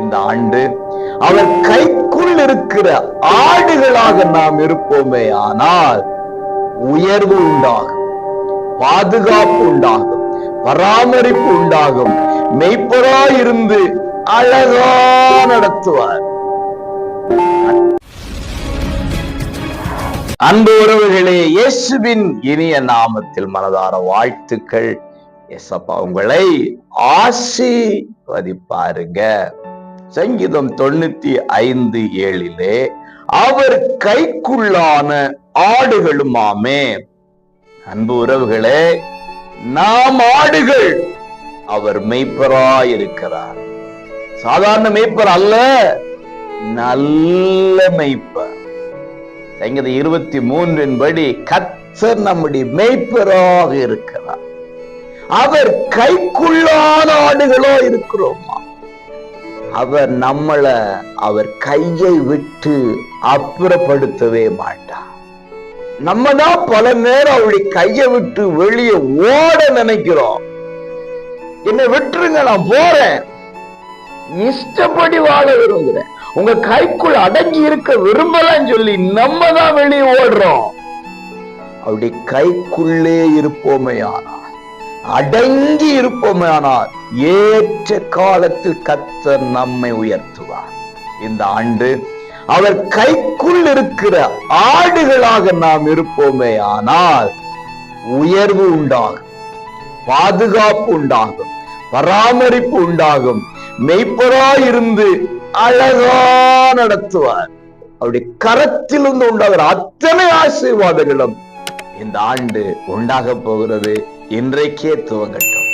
இந்த ஆண்டு அவர் கைக்குள் இருக்கிற ஆடுகளாக நாம் இருப்போமே ஆனால் உயர்வு உண்டாகும் பாதுகாப்பு உண்டாகும் பராமரிப்பு உண்டாகும் மெய்ப்பராயிருந்து அழகா நடத்துவார். அன்பு உறவுகளே இயேசுவின் இனிய நாமத்தில் மனதார வாழ்த்துக்கள். எசப்பா உங்களை ஆசீர்வதிப்பாருங்க. சங்கீதம் தொண்ணூத்தி ஐந்து ஏழிலே அவர் கைக்குள்ளான ஆடுகளுமாமே. அன்பு உறவுகளே நாம் ஆடுகள் அவர் மெய்ப்பராயிருக்கிறார். சாதாரண மெய்ப்பர் அல்ல நல்ல மெய்ப்பர். சங்கீதம் இருபத்தி மூன்றின் படி கத்தர் நம்முடைய மெய்ப்பராக இருக்கிறார். அவர் கைக்குள்ளான ஆடுகளோ இருக்கிறோம்? அவர் நம்மளை அவர் கையை விட்டு அப்புறப்படுத்தவே மாட்டார். நம்ம தான் பல நேரம் அவளை கையை விட்டு வெளியே ஓட நினைக்கிறோம். என்னை விட்டுருங்க நான் போறேன். இஷ்டப்படி வாழ விரும்புகிறேன். உங்க கைக்குள் அடங்கி இருக்க விரும்பலன்னு சொல்லி நம்ம தான் வெளியே ஓடுறோம். அவருடைய கைக்குள்ளே இருப்போமே ஆனால் அடங்கி இருப்போமானால் ஏற்ற காலத்தில் கத்தர் நம்மை உயர்த்துவார். இந்த ஆண்டு அவர் கைக்குள் இருக்கிற ஆடுகளாக நாம் இருப்போமே ஆனால் உயர்வு உண்டாகும் பாதுகாப்பு உண்டாகும் பராமரிப்பு உண்டாகும் மெய்ப்பராயிருந்து அழகா நடத்துவார். அவருடைய கரத்திலிருந்து உண்டாகிற அத்தனை ஆசீர்வாதங்களும் இந்த ஆண்டு உண்டாக போகிறது. இன்றைக்கே துவங்கட்டும்.